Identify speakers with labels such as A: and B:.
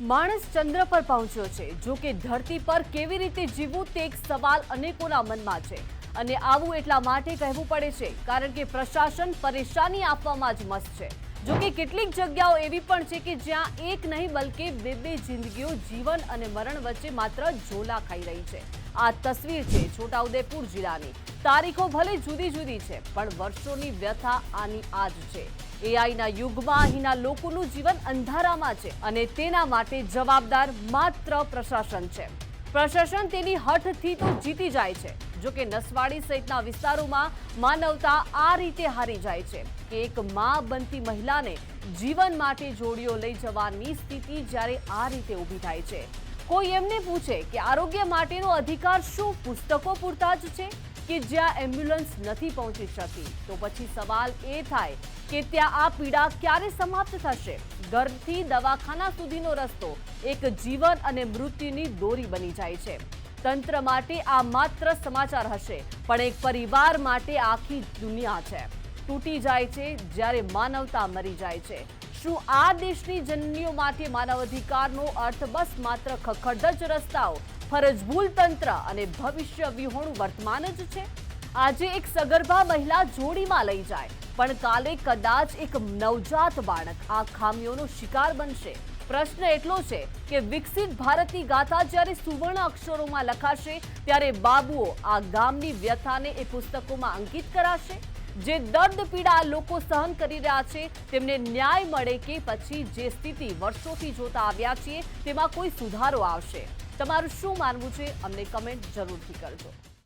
A: માણસ ચંદ્ર પર પહોંચ્યો છે. જો કે ધરતી પર કેવી રીતે જીવવું તે એક સવાલ અનેકોના મનમાં છે. અને આવું એટલા માટે કહેવું પડે છે, કારણ કે પ્રશાસન પરેશાની આપવામાં જ મસ્ત છે. જો કે કેટલીક જગ્યાઓ એવી પણ છે કે જ્યાં એક નહીં, બલકે બે બે જિંદગીઓ જીવન અને મરણ વચ્ચે માત્ર ઝોલા ખાઈ રહી છે. આ તસવીર છે છોટાઉદેપુર જિલ્લાની. તારીખો ભલે જુદી જુદી છે, પણ વર્ષોની વ્યથા આની આ જ છે એઆઈના યુગમાં અહીંના લોકોનું જીવન અંધારામાં છે અને તેના માટે જવાબદાર માત્ર પ્રશાસન છે. પ્રશાસન તેની હઠથી તો જીતી જાય છે. જો કે નસવાડી સહિતના વિસ્તારોમાં માનવતા આ રીતે હારી જાય છે કે એક મા બનતી મહિલાને જીવન માટે જોડીઓ લઈ જવાની સ્થિતિ જ્યારે આ રીતે ઊભી થાય છે. કોઈ એમને પૂછે કે આરોગ્ય માટેનો અધિકાર શું? પુસ્તકો પૂરતા જ છે? કે જ્યાં એમ્બ્યુલન્સ નથી પહોંચી શકી. તો પછી સવાલ એ થાય કે ત્યાં આ પીડા ક્યારે સમાપ્ત થશે? ઘરથી દવાખાના સુધીનો રસ્તો એક જીવન અને મૃત્યુની દોરી બની જાય છે. તંત્ર માટે આ માત્ર સમાચાર હશે, પણ એક પરિવાર માટે આખી દુનિયા છે. તૂટી જાય છે જ્યારે માનવતા મરી જાય છે. શું આ દેશની જનનીઓમાંથી માટે માનવ અધિકારનો અર્થ બસ માત્ર ખખડધજ રસ્તાઓ ફરજભૂલ તંત્ર અને ભવિષ્ય વિહોણું વર્તમાન જ છે? આજે એક સગર્ભા મહિલા જોડીમાં લઈ જાય, પણ કાલે કદાચ એક નવજાત બાળક આ ખામીઓનો શિકાર બનશે. પ્રશ્ન એટલો છે કે વિકસિત ભારતની ગાથા જ્યારે સુવર્ણ અક્ષરોમાં લખાશે, ત્યારે બાબુઓ આ ગામની વ્યથાને એ પુસ્તકોમાં અંકિત કરાશે? જે દર્દ પીડા લોકો સહન કરી રહ્યા છે, તેમને ન્યાય મળે કે પછી જે સ્થિતિ વર્ષોથી જોતા આવ્યા છીએ, તેમાં કોઈ સુધારો આવશે. તમારું શું માનવું છે? અમને કમેન્ટ જરૂરથી કરજો.